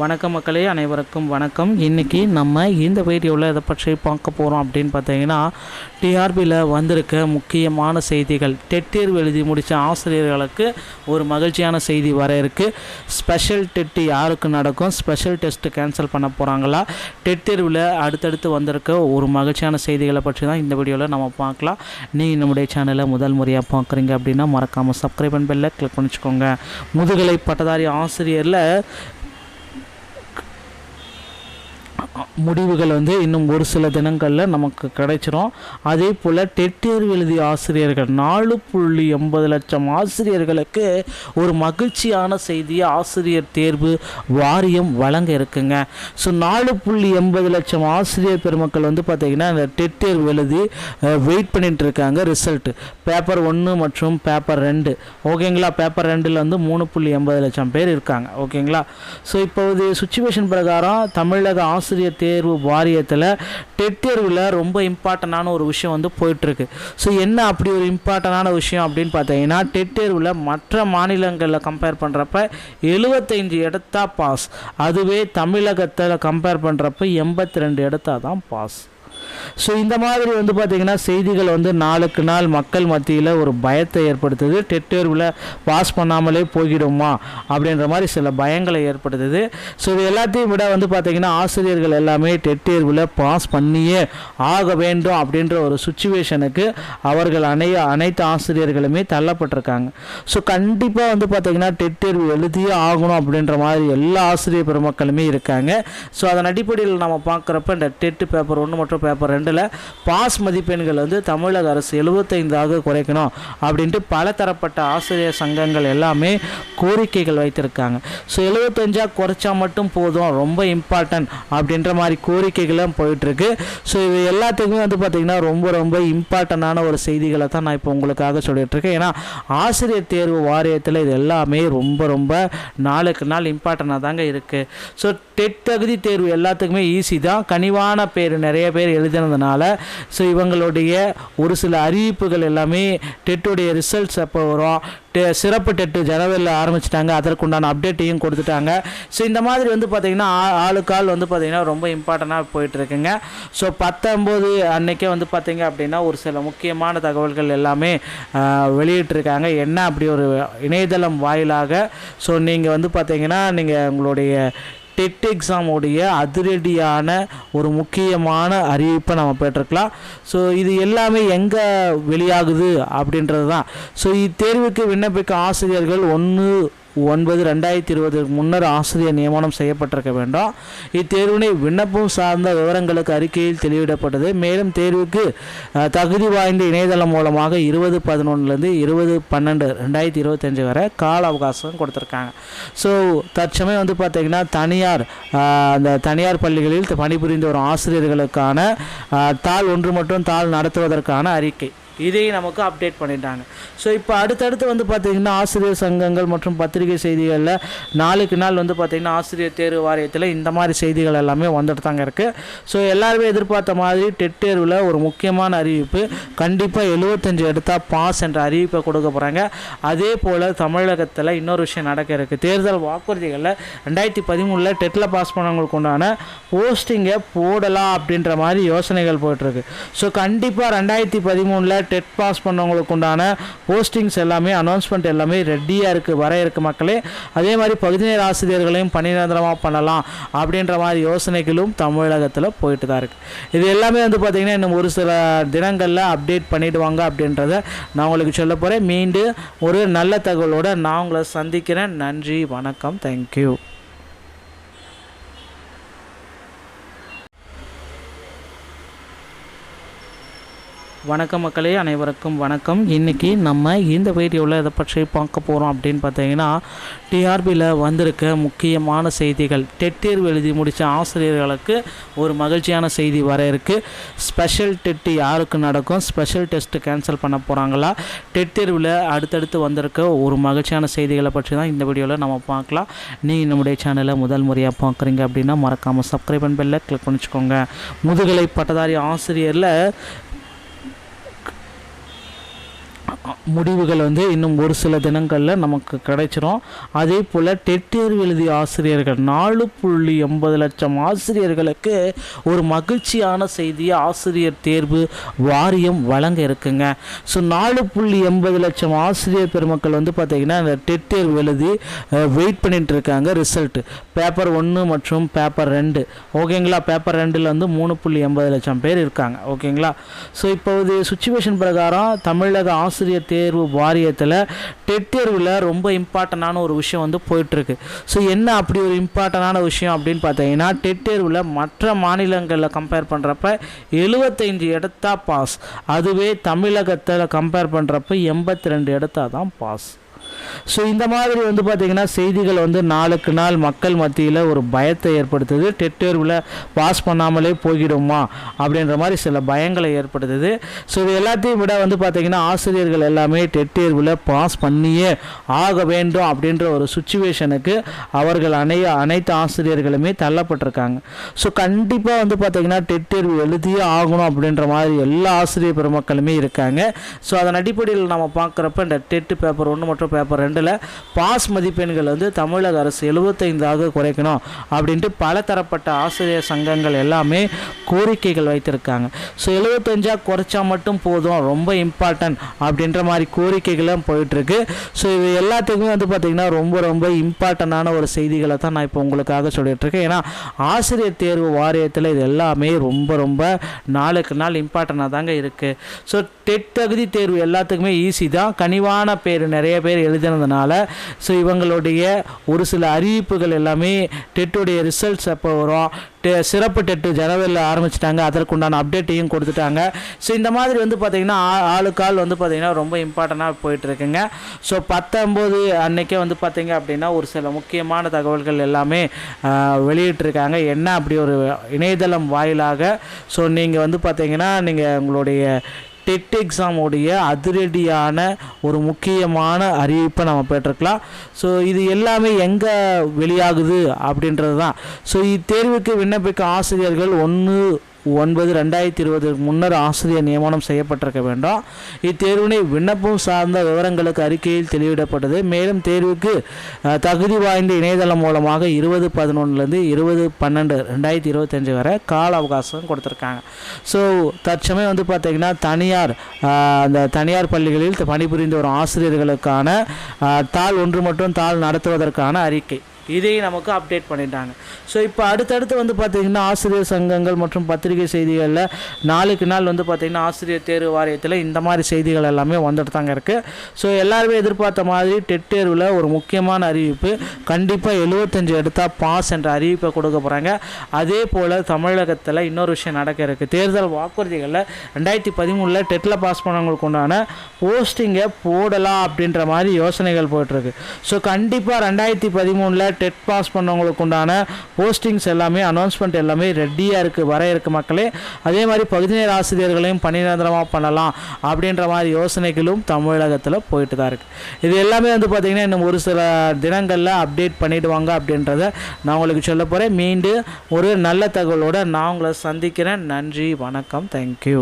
வணக்க மக்களே அனைவருக்கும் வணக்கம். இன்றைக்கி நம்ம இந்த வீடியோவில் இதை பற்றி பார்க்க போகிறோம் அப்படின்னு பார்த்தீங்கன்னா டிஆர்பியில் வந்திருக்க முக்கியமான செய்திகள். டெட் தேர்வு எழுதி முடித்த ஆசிரியர்களுக்கு ஒரு மகிழ்ச்சியான செய்தி வர இருக்குது ஸ்பெஷல் டெட்டு யாருக்கு நடக்கும்? ஸ்பெஷல் டெஸ்ட்டு கேன்சல் பண்ண போகிறாங்களா டெட் தேர்வில் அடுத்தடுத்து வந்திருக்க ஒரு மகிழ்ச்சியான செய்திகளை பற்றி தான் இந்த வீடியோவில் நம்ம பார்க்கலாம். நீங்கள் நம்முடைய சேனலை முதல் முறையாக பார்க்குறீங்க அப்படின்னா மறக்காமல் சப்ஸ்கிரைப் பண்ண பெல்ல கிளிக் பண்ணிச்சுக்கோங்க. முதுகலை பட்டதாரி ஆசிரியரில் あ முடிவுகள் வந்து இன்னும் ஒரு சில தினங்களில் நமக்கு கிடைச்சிரும். அதே போல் டெட் தேர்வு எழுதிய ஆசிரியர்கள் நாலு புள்ளி எண்பது லட்சம் ஆசிரியர்களுக்கு ஒரு மகிழ்ச்சியான செய்தியை ஆசிரியர் தேர்வு வாரியம் வழங்க இருக்குங்க. ஸோ நாலு புள்ளி எண்பது லட்சம் ஆசிரியர் பெருமக்கள் வந்து பார்த்திங்கன்னா இந்த டெட் தேர்வு எழுதி வெயிட் பண்ணிட்டு இருக்காங்க ரிசல்ட்டு பேப்பர் ஒன்று மற்றும் பேப்பர் ரெண்டு. ஓகேங்களா? பேப்பர் ரெண்டில் வந்து மூணு புள்ளி எண்பது லட்சம் பேர் இருக்காங்க. ஓகேங்களா? ஸோ இப்போ இது சுச்சுவேஷன் பிரகாரம் தமிழக ஆசிரியர் தேர்வு வாரியத்தில் டெட் தேர்வில் ரொம்ப இம்பார்ட்டண்டான ஒரு விஷயம் வந்து போயிட்டுருக்கு. ஸோ என்ன அப்படி ஒரு இம்பார்ட்டண்டான விஷயம் அப்படின்னு பார்த்தீங்கன்னா டெட் தேர்வில் மற்ற மாநிலங்களில் கம்பேர் பண்ணுறப்ப எழுபத்தைந்து இடத்தா பாஸ் அதுவே தமிழகத்தில் கம்பேர் பண்ணுறப்ப எண்பத்தி ரெண்டு இடத்தா தான் பாஸ் ஸோ இந்த மாதிரி வந்து பார்த்திங்கன்னா செய்திகள் வந்து நாளுக்கு நாள் மக்கள் மத்தியில் ஒரு பயத்தை ஏற்படுத்துது. டெட் தேர்வில் பாஸ் பண்ணாமலே போகிடுமா அப்படின்ற மாதிரி சில பயங்களை ஏற்படுத்துது. ஸோ இது எல்லாத்தையும் விட வந்து பார்த்திங்கன்னா ஆசிரியர்கள் எல்லாமே டெட் தேர்வில் பாஸ் பண்ணியே ஆக வேண்டும் அப்படின்ற ஒரு சுச்சுவேஷனுக்கு அவர்கள் அனை அனைத்து ஆசிரியர்களுமே தள்ளப்பட்டிருக்காங்க. ஸோ கண்டிப்பாக வந்து பார்த்திங்கன்னா டெட் தேர்வு எழுதியே ஆகணும் அப்படின்ற மாதிரி எல்லா ஆசிரியர் பெருமக்களுமே இருக்காங்க. ஸோ அதன் அடிப்படையில் நம்ம பார்க்குறப்ப இந்த டெட்டு பேப்பர் ஒன்று மற்றும் பேப்பர் ரெண்டில் பாஸ் மதிப்பெண்கள் வந்து தமிழக அரசு எழுபத்தைந்தாக குறைக்கணும் அப்படின்ட்டு பல தரப்பட்ட ஆசிரியர் சங்கங்கள் எல்லாமே கோரிக்கைகள் வைத்திருக்காங்க. ஸோ எழுபத்தஞ்சா குறைச்சா மட்டும் போதும் ரொம்ப இம்பார்ட்டன்ட் அப்படின்ற மாதிரி கோரிக்கைகளும் போயிட்டுருக்கு. ஸோ இது எல்லாத்துக்குமே வந்து பார்த்திங்கன்னா ரொம்ப ரொம்ப இம்பார்ட்டண்டான ஒரு செய்திகளை தான் நான் இப்போ உங்களுக்காக சொல்லிட்டு இருக்கேன். ஏன்னா ஆசிரியர் தேர்வு வாரியத்தில் இது எல்லாமே ரொம்ப ரொம்ப நாளுக்கு நாள் இம்பார்ட்டண்டாக தாங்க இருக்குது ஸோ டெட் தகுதி தேர்வு எல்லாத்துக்குமே ஈஸி தான். கனிவான பேர் நிறைய பேர் எழுதினதுனால ஸோ இவங்களுடைய ஒரு சில அறிவிப்புகள் எல்லாமே டெட்டுடைய ரிசல்ட்ஸ் எப்போ வரும். டெ சிறப்பு டெட்டு ஜனவரியில் ஆரம்பிச்சிட்டாங்க. அதற்குண்டான அப்டேட்டையும் கொடுத்துட்டாங்க. ஸோ இந்த மாதிரி வந்து பார்த்திங்கன்னா ஆளுக்கால் வந்து பார்த்திங்கன்னா ரொம்ப இம்பார்ட்டண்ட்டாக போயிட்டுருக்குங்க. ஸோ பத்தொம்போது அன்றைக்கே வந்து பார்த்திங்க அப்படின்னா ஒரு சில முக்கியமான தகவல்கள் எல்லாமே வெளியிட்டிருக்காங்க. என்ன அப்படி ஒரு இணையதளம் வாயிலாக? ஸோ நீங்கள் வந்து பார்த்திங்கன்னா நீங்கள் உங்களுடைய டெட் எக்ஸாமுடைய அதிரடியான ஒரு முக்கியமான அறிவிப்பை நம்ம பெற்றிருக்கலாம். ஸோ இது எல்லாமே எங்கே வெளியாகுது அப்படின்றது தான் ஸோ இத்தேர்வுக்கு விண்ணப்பிக்க ஆசிரியர்கள் ஒன்று ஒன்பது ரெண்டாயிரத்தி இருபதுக்கு முன்னர் ஆசிரியர் நியமனம் செய்யப்பட்டிருக்க வேண்டும். இத்தேர்வினை விண்ணப்பம் சார்ந்த விவரங்களுக்கு அறிக்கையில் தெளிவிடப்பட்டது. மேலும் தேர்வுக்கு தகுதி வாய்ந்த இணையதளம் மூலமாக இருபது பதினொன்றுலேருந்து இருபது பன்னெண்டு ரெண்டாயிரத்தி இருபத்தஞ்சு வரை கால அவகாசம் கொடுத்துருக்காங்க. ஸோ தற்சமயம் வந்து பார்த்திங்கன்னா தனியார் அந்த தனியார் பள்ளிகளில் பணிபுரிந்து வரும் ஆசிரியர்களுக்கான தாள் ஒன்று மட்டும் தாள் நடத்துவதற்கான அறிக்கை. இதையும் நமக்கு அப்டேட் பண்ணிட்டாங்க. ஸோ இப்போ அடுத்தடுத்து வந்து பார்த்திங்கன்னா ஆசிரியர் சங்கங்கள் மற்றும் பத்திரிகை செய்திகளில் நாளுக்கு நாள் வந்து பார்த்திங்கன்னா ஆசிரியர் தேர்வு வாரியத்தில் இந்த மாதிரி செய்திகள் எல்லாமே வந்துட்டு தாங்க இருக்குது ஸோ எல்லாருமே எதிர்பார்த்த மாதிரி டெட் தேர்வில் ஒரு முக்கியமான அறிவிப்பு கண்டிப்பாக எழுபத்தஞ்சு எடுத்தால் பாஸ் என்ற அறிவிப்பை கொடுக்க போகிறாங்க அதே போல் தமிழகத்தில் இன்னொரு விஷயம் நடக்க இருக்குது தேர்தல் வாக்குறுதிகளில் ரெண்டாயிரத்தி பதிமூணில் டெட்டில் பாஸ் பண்ணவங்களுக்கு உண்டான போஸ்டிங்கை போடலாம் அப்படின்ற மாதிரி யோசனைகள் போயிட்டுருக்கு ஸோ கண்டிப்பாக ரெண்டாயிரத்தி பதிமூணில் டெட் பாஸ் பண்ணவங்களுக்கு உண்டான போஸ்டிங்ஸ் எல்லாமே அனௌன்ஸ்மெண்ட் எல்லாமே ரெடியாக இருக்குது வர இருக்கு மக்களே. அதே மாதிரி பகுதி நேர ஆசிரியர்களையும் பணி நிரந்தரமாக பண்ணலாம் அப்படின்ற மாதிரி யோசனைகளும் தமிழகத்தில் போயிட்டு தான் இருக்குது இது எல்லாமே வந்து பார்த்திங்கன்னா இன்னும் ஒரு சில தினங்களில் அப்டேட் பண்ணிவிடுவாங்க அப்படின்றத நான் உங்களுக்கு சொல்ல போகிறேன் மீண்டும் ஒரு நல்ல தகவலோடு நான் உங்களை சந்திக்கிறேன். நன்றி வணக்கம். தேங்க்யூ வணக்கம் மக்களே அனைவருக்கும் வணக்கம். இன்றைக்கி நம்ம இந்த வீடியோவில் இதை பற்றி பார்க்க போகிறோம் அப்படின்னு பார்த்தீங்கன்னா டிஆர்பியில் வந்திருக்க முக்கியமான செய்திகள். டெட் தேர்வு எழுதி முடித்த ஆசிரியர்களுக்கு ஒரு மகிழ்ச்சியான செய்தி வர இருக்குது ஸ்பெஷல் டெட்டு யாருக்கு நடக்கும்? ஸ்பெஷல் டெஸ்ட்டு கேன்சல் பண்ண போகிறாங்களா டெட் தேர்வில் அடுத்தடுத்து வந்திருக்க ஒரு மகிழ்ச்சியான செய்திகளை பற்றி தான் இந்த வீடியோவில் நம்ம பார்க்கலாம். நீங்கள் நம்முடைய சேனலை முதல் முறையாக பார்க்குறீங்க அப்படின்னா மறக்காமல் சப்ஸ்கிரைப் பண்ண பெல்ல கிளிக் பண்ணிச்சுக்கோங்க. முதுகலை பட்டதாரி ஆசிரியரில் முடிவுகள் வந்து இன்னும் ஒரு சில தினங்களில் நமக்கு கிடைச்சிரும். அதே போல் டெட் தேர்வு எழுதிய ஆசிரியர்கள் நாலு புள்ளி எண்பது லட்சம் ஆசிரியர்களுக்கு ஒரு மகிழ்ச்சியான செய்தியை ஆசிரியர் தேர்வு வாரியம் வழங்க இருக்குங்க. ஸோ நாலு புள்ளி எண்பது லட்சம் ஆசிரியர் பெருமக்கள் வந்து பார்த்திங்கன்னா இந்த டெட் தேர்வு எழுதி வெயிட் பண்ணிட்டு இருக்காங்க ரிசல்ட்டு பேப்பர் ஒன்று மற்றும் பேப்பர் ரெண்டு. ஓகேங்களா பேப்பர் ரெண்டில் வந்து மூணு புள்ளி எண்பது லட்சம் பேர் இருக்காங்க. ஓகேங்களா ஸோ இப்போது சுச்சுவேஷன் பிரகாரம் தமிழக ஆசிரியர் தேர்வு வாரியத்தில் டெட் தேர்வில் ரொம்ப இம்பார்ட்டண்டான ஒரு விஷயம் வந்து போயிட்டுருக்கு. ஸோ என்ன அப்படி ஒரு இம்பார்ட்டண்டான விஷயம் அப்படின்னு பார்த்தீங்கன்னா டெட் தேர்வில் மற்ற மாநிலங்களில் கம்பேர் பண்ணுறப்ப எழுபத்தைந்து இடத்தா பாஸ் அதுவே தமிழகத்தில் கம்பேர் பண்ணுறப்ப எண்பத்தி ரெண்டு இடத்தா தான் பாஸ் ஸோ இந்த மாதிரி வந்து பார்த்திங்கன்னா செய்திகள் வந்து நாளுக்கு நாள் மக்கள் மத்தியில் ஒரு பயத்தை ஏற்படுத்துது. டெட் தேர்வில் பாஸ் பண்ணாமலே போகிடுமா அப்படின்ற மாதிரி சில பயங்களை ஏற்படுத்துது. ஸோ இது எல்லாத்தையும் விட வந்து பார்த்திங்கன்னா ஆசிரியர்கள் எல்லாமே டெட் தேர்வில் பாஸ் பண்ணியே ஆக வேண்டும் அப்படின்ற ஒரு சுச்சுவேஷனுக்கு அவர்கள் அனை அனைத்து ஆசிரியர்களுமே தள்ளப்பட்டிருக்காங்க. ஸோ கண்டிப்பாக வந்து பார்த்திங்கன்னா டெட் தேர்வு எழுதியே ஆகணும் அப்படின்ற மாதிரி எல்லா ஆசிரியர் பெருமக்களுமே இருக்காங்க. ஸோ அதன் அடிப்படையில் நம்ம பார்க்குறப்ப இந்த டெட்டு பேப்பர் ஒன்று மற்றும் பேப்பர் ரெண்டில் பாஸ் மதிப்பெண்கள் வந்து தமிழக அரசு எழுபத்தைந்தாக குறைக்கணும் அப்படின்ட்டு பல தரப்பட்ட ஆசிரியர் சங்கங்கள் எல்லாமே கோரிக்கைகள் வைத்திருக்காங்க. ஸோ எழுபத்தஞ்சாக குறைச்சா மட்டும் போதும் ரொம்ப இம்பார்ட்டன்ட் அப்படின்ற மாதிரி கோரிக்கைகளும் போயிட்டுருக்கு. ஸோ இது எல்லாத்துக்குமே வந்து பார்த்திங்கன்னா ரொம்ப ரொம்ப இம்பார்ட்டண்டான ஒரு செய்திகளை தான் நான் இப்போ உங்களுக்காக சொல்லிகிட்ருக்கேன் இருக்கேன். ஏன்னா ஆசிரியர் தேர்வு வாரியத்தில் இது எல்லாமே ரொம்ப ரொம்ப நாளுக்கு நாள் இம்பார்ட்டண்ட்டாக தாங்க இருக்குது ஸோ டெட் தகுதி தேர்வு எல்லாத்துக்குமே ஈஸி தான். கனிவான பேர் நிறைய பேர் எழுதினதுனால ஸோ இவங்களுடைய ஒரு சில அறிவிப்புகள் எல்லாமே டெட்டுடைய ரிசல்ட்ஸ் எப்போ வரும். டெ சிறப்பு டெட்டு ஜனவரியில் ஆரம்பிச்சிட்டாங்க. அதற்குண்டான அப்டேட்டையும் கொடுத்துட்டாங்க. ஸோ இந்த மாதிரி வந்து பார்த்திங்கன்னா ஆளுக்கால் வந்து பார்த்திங்கன்னா ரொம்ப இம்பார்ட்டண்ட்டாக போயிட்டுருக்குங்க. ஸோ பத்தொம்போது அன்னைக்கே வந்து பார்த்திங்க அப்படின்னா ஒரு சில முக்கியமான தகவல்கள் எல்லாமே வெளியிட்டிருக்காங்க. என்ன அப்படி ஒரு இணையதளம் வாயிலாக? ஸோ நீங்கள் வந்து பார்த்திங்கன்னா நீங்கள் உங்களுடைய டெட் எக்ஸாமுடைய அதிரடியான ஒரு முக்கியமான அறிவிப்பை நம்ம பெற்றிருக்கலாம். ஸோ இது எல்லாமே எங்கே வெளியாகுது அப்படின்றது தான் ஸோ இத்தேர்வுக்கு விண்ணப்பிக்க ஆசிரியர்கள் ஒன்று ஒன்பது ரெண்டாயிரத்தி இருபதுக்கு முன்னர் ஆசிரியர் நியமனம் செய்யப்பட்டிருக்க வேண்டும். இத்தேர்வினை விண்ணப்பம் சார்ந்த விவரங்களுக்கு அறிக்கையில் தெளிவிடப்பட்டது. மேலும் தேர்வுக்கு தகுதி வாய்ந்த இணையதளம் மூலமாக இருபது பதினொன்றுலேருந்து இருபது பன்னெண்டு ரெண்டாயிரத்தி இருபத்தஞ்சு வரை கால அவகாசம் கொடுத்துருக்காங்க. ஸோ தற்சமயம் வந்து பார்த்திங்கன்னா தனியார் அந்த தனியார் பள்ளிகளில் பணிபுரிந்து வரும் ஆசிரியர்களுக்கான தாள் ஒன்று மட்டும் தாள் நடத்துவதற்கான அறிக்கை. இதையும் நமக்கு அப்டேட் பண்ணிட்டாங்க. ஸோ இப்போ அடுத்தடுத்து வந்து பார்த்திங்கன்னா ஆசிரியர் சங்கங்கள் மற்றும் பத்திரிகை செய்திகளில் நாளுக்கு நாள் வந்து பார்த்திங்கன்னா ஆசிரியர் தேர்வு வாரியத்தில் இந்த மாதிரி செய்திகள் எல்லாமே வந்துட்டு தாங்க இருக்குது ஸோ எல்லாருமே எதிர்பார்த்த மாதிரி டெட் தேர்வில் ஒரு முக்கியமான அறிவிப்பு கண்டிப்பாக எழுபத்தஞ்சு எடுத்தால் பாஸ் என்ற அறிவிப்பை கொடுக்க போகிறாங்க அதே போல் தமிழகத்தில் இன்னொரு விஷயம் நடக்க இருக்குது தேர்தல் வாக்குறுதிகளில் ரெண்டாயிரத்தி பதிமூணில் டெட்டில் பாஸ் பண்ணவங்களுக்கு உண்டான போஸ்டிங்கை போடலாம் அப்படின்ற மாதிரி யோசனைகள் போயிட்டுருக்கு ஸோ கண்டிப்பாக ரெண்டாயிரத்தி பதிமூணில் டெட் பாஸ் பண்ணவங்களுக்கு உண்டான போஸ்டிங்ஸ் எல்லாமே அனௌன்ஸ்மெண்ட் எல்லாமே ரெடியாக இருக்குது வர இருக்கு மக்களே. அதே மாதிரி பகுதி நேர ஆசிரியர்களையும் பணி நிரந்தரமாக பண்ணலாம் அப்படின்ற மாதிரி யோசனைகளும் தமிழகத்தில் போயிட்டு தான் இருக்குது இது எல்லாமே வந்து பார்த்திங்கன்னா இன்னும் ஒரு சில தினங்களில் அப்டேட் பண்ணிவிடுவாங்க அப்படின்றத நான் உங்களுக்கு சொல்ல போகிறேன் மீண்டும் ஒரு நல்ல தகவலோடு நான் உங்களை சந்திக்கிறேன். நன்றி வணக்கம். தேங்க்யூ